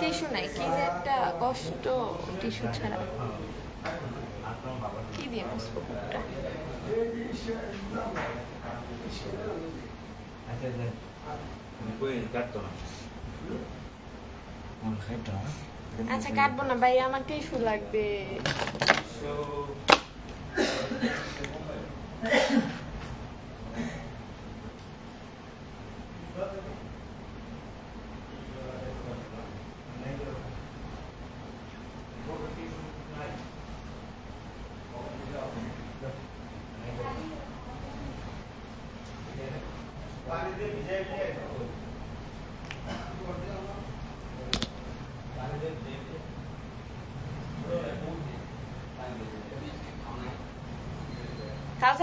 Tissue নাই কি যে একটা কষ্ট টিস্যু ছাড়া। কি দিয়ে খাইতো না আচ্ছা কাটবো না ভাই আমার টিস্যু লাগবে।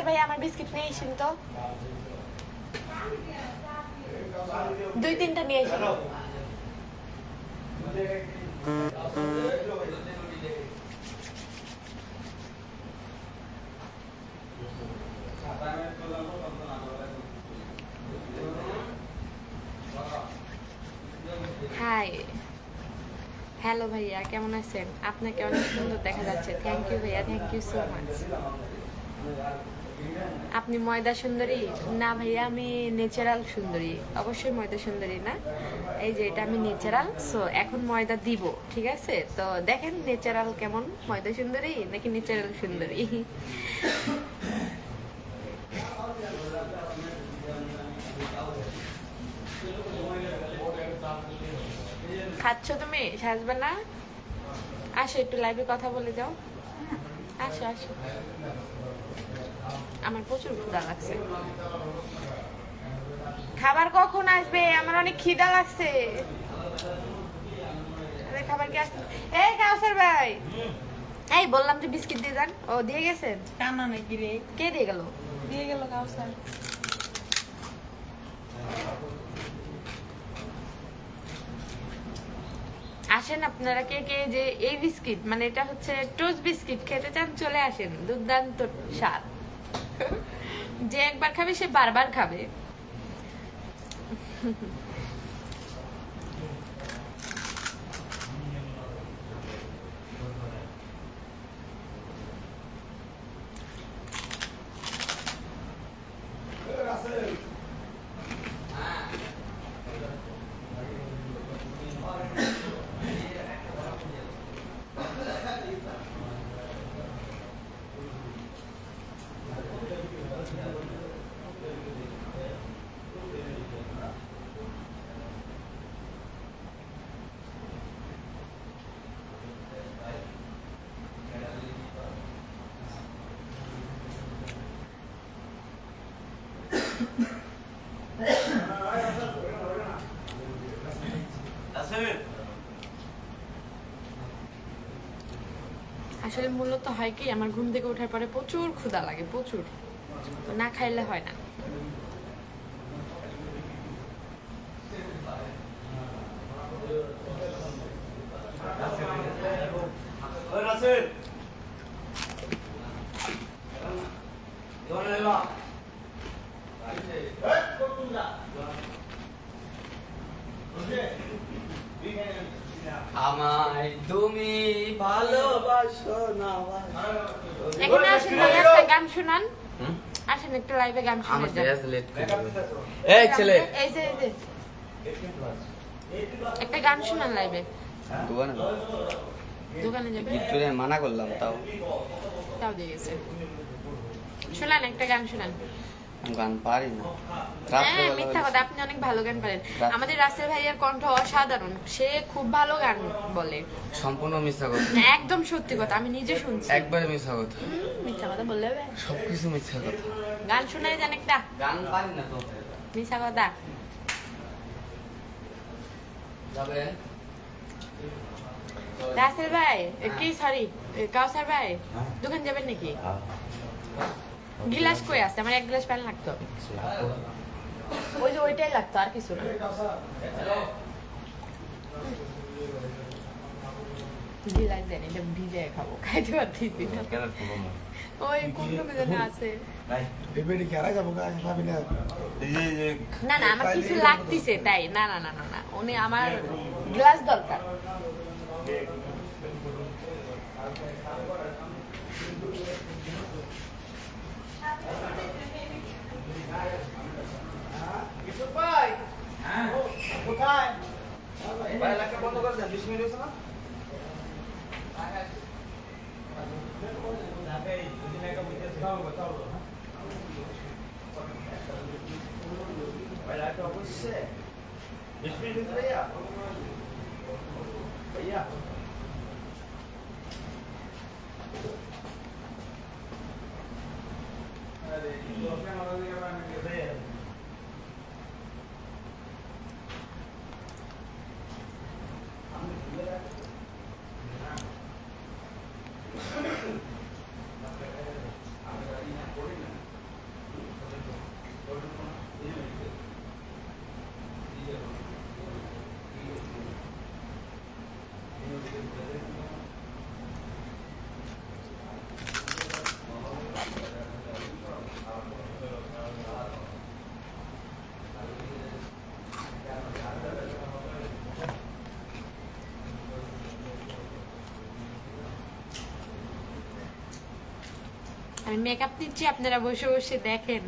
ভাই আমার বিস্কিট নিয়ে এসেন তো। দুই তিনটা নিয়ে এসেন হাই হ্যালো ভাইয়া, কেমন আছেন? আপনাকে অনেক সুন্দর দেখা যাচ্ছে। থ্যাংক ইউ ভাইয়া থ্যাংক ইউ সো মাচ আপনি ময়দা সুন্দরী? না ভাইয়া, আমি ন্যাচারাল সুন্দরী। অবশ্যই ময়দা সুন্দরী না। এই যে এটা আমি ন্যাচারাল সো এখন ময়দা দিব, ঠিক আছে? তো দেখেন ন্যাচারাল কেমন? ময়দা সুন্দরী নাকি ন্যাচারাল সুন্দরী? খাচ্ছ তুমি? সাজবে না? আসো, একটু লাইভে কথা বলে যাও। আসো আসো। আমার প্রচুর ক্ষুধা লাগছে। খাবার কখন আসবে? আমার অনেক খিদা লাগছে। খাবার কি আসছে? এই কাউসার ভাই। এই বললাম যে বিস্কিট দিয়ে যান। ও দিয়ে গেছেন? কানা নাকি রে? কে দিয়ে গেল? দিয়ে গেল কাউসার। আসেন আপনারা কে কে যে এই বিস্কিট মানে এটা হচ্ছে টোস্ট বিস্কিট খেতে চান চলে আসেন। দুর্দান্ত স্বাদ। যে একবার খাবে সে বারবার খাবে আছে আসলে মূলত হয় কি, আমার ঘুম থেকে ওঠার পরে প্রচুর ক্ষুধা লাগে, প্রচুর। না খাইলে হয় না। রাসেল দোকানে এলো আমায় তুমি ভালোবাসো না এখানে আসেন একটা গান শুনান। হুম? আসেন একটা লাইভে গান আমার শুনে যান লেট করে এই ছেলে। এই যে এই যে। একটা গান শুনান লাইভে দোকানে দোকানে যাবে? গিফট মানা করলাম তাও। তাও দিয়ে গেছে। শুনান একটা গান শুনান। গান পারি না। হ্যাঁ মিথ্যা কথা আপনি অনেক ভালো গান পারেন। আমাদের রাসেল ভাইয়ের কণ্ঠ অসাধারণ। সে খুব ভালো গান বলে। সম্পূর্ণ মিথ্যা কথা। একদম সত্যি কথা আমি নিজে শুনছি। একবারে মিথ্যা কথা। মিথ্যা কথা বললে হবে। সবকিছু মিথ্যা কথা। গান শোনাই যান একটা। গান পারি না তো। মিথ্যা কথা। যাবে? রাসেল ভাই কি সরি কাউসার ভাই দোকান যাবেন নাকি? গিলাস কই আছে? আমার এক গ্লাস পানি লাগতো। ওই যে ওইটাই লাগতো আর কিছু না। গিলাস দেন এটা ভিজে খাব খাইতে পারতেছি ওই কোন রকমে আছে। এবারে কেরা যাব ভাবি না। না আমার কিছু লাগতেছে তাই। না না না না না উনি আমার গ্লাস দরকার। বন্ধ করে দেন 20 মিনিট হয়েছে না ভাই লাইটটা অফ হচ্ছে 20 মিনিট হয়েছে ভাইয়া ভাইয়া আমি মেকআপ দিচ্ছি, আপনারা বসে বসে দেখেন।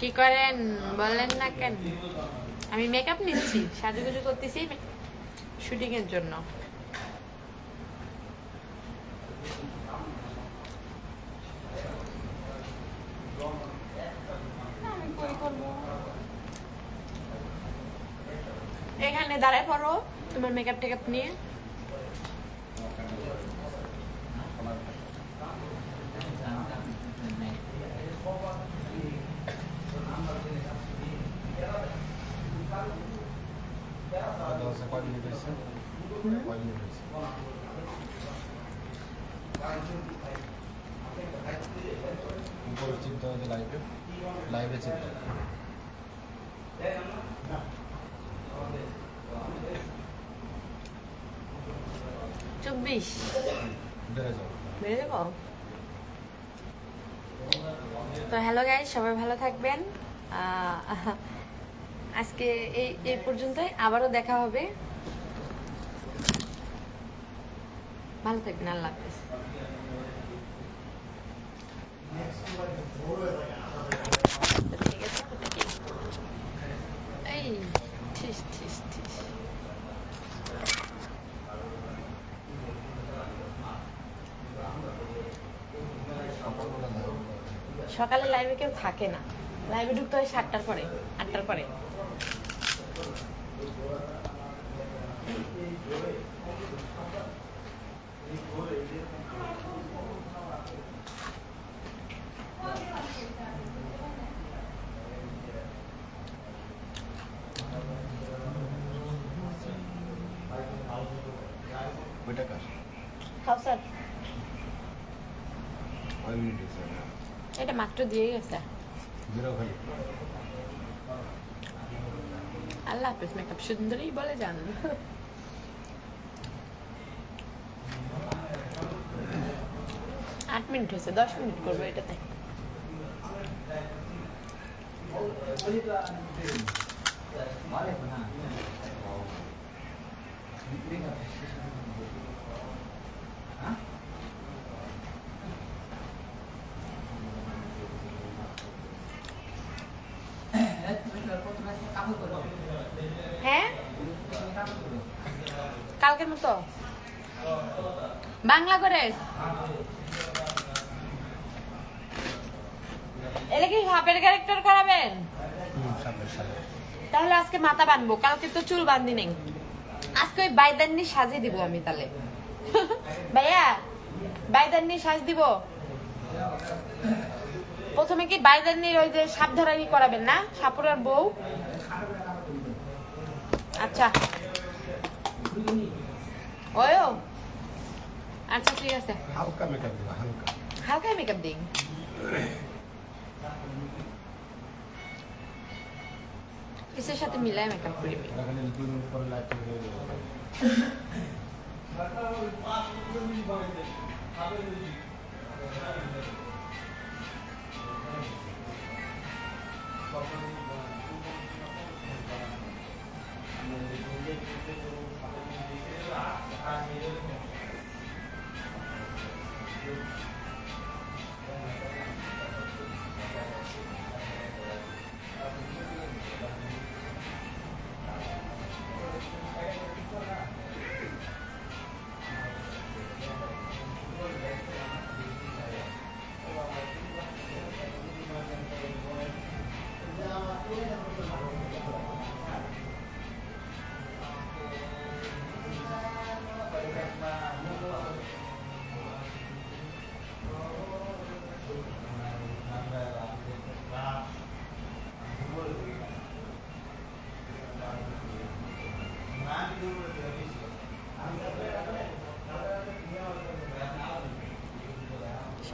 কি করেন? বলেন না কেন? আমি মেকআপ নিচ্ছি, সাজুগুজু করতেছি শুটিং এর জন্য? এখানে দাঁড়ায় পড়ো, তোমার মেকআপ টেকআপ নিয়ে। দশ মিনিট হয়েছে কয় মিনিট হয়েছে উপরে চিন্তা হচ্ছে লাইভে লাইভে চিন্তা চব্বিশ বেড়ে যাও। বেড়ে যাব তো হ্যালো গাইজ সবাই ভালো থাকবেন। আজকে এই এই পর্যন্তই। আবারও দেখা হবে। ভালো থাকবেন, আল্লাহ সকালে লাইভে কেউ থাকে না। লাইভে ঢুকতে হয় সাতটার পরে, আটটার পরে। ওইটা কার হয়েছে এটা মাত্র দিয়ে গেছে। আল্লাহ হাফেজ মেকআপ সুন্দরী বলে যান আট মিনিট হয়েছে দশ মিনিট করব এটাতে। হ্যাঁ কালকের মতো? বাংলা করে। এটা কি সাপের ক্যারেক্টার করাবেন? তাহলে আজকে মাথা বানবো কালকে তো চুল বান্ধি নেই। আজকে ওই বাইদান্নি সাজিয়ে দিব আমি তাহলে। ভাইয়া বাইদান্নি সাজ দিব। প্রথমে কি বাইদান্নির ওই যে সাপ ধরানি করাবেন না? সাপুরার বউ? আচ্ছা। ওয়ো আচ্ছা ঠিক আছে হালকা মেকআপ দিবা হালকা হালকা মেকআপ দিন ফেসের সাথে মিলায় মেকআপ করি আমি। এখানে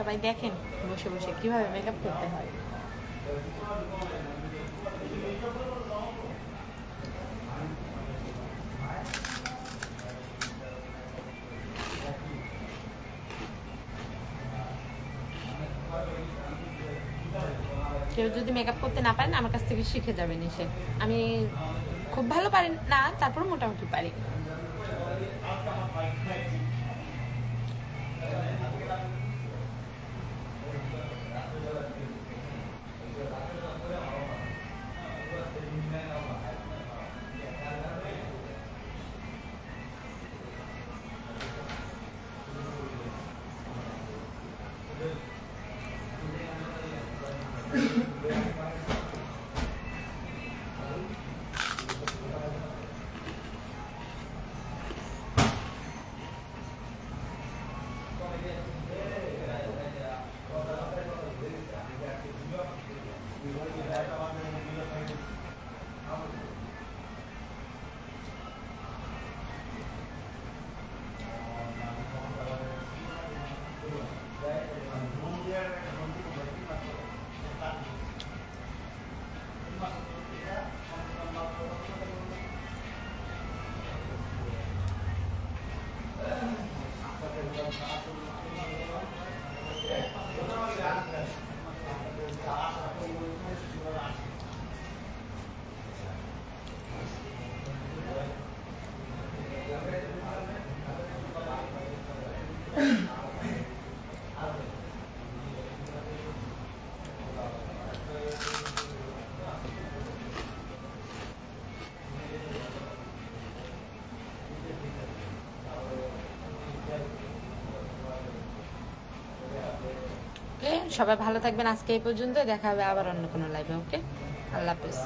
সবাই দেখেন, বসে বসে কীভাবে মেকআপ করতে হয়। কেউ যদি মেকআপ করতে না পারেন আমার কাছ থেকে শিখে যাবেন এসে। আমি খুব ভালো পারি না তারপর মোটামুটি পারি। সবাই ভালো থাকবেন। আজকে এই পর্যন্ত দেখা হবে আবার অন্য কোনো লাইভে ওকে আল্লাহ হাফেজ।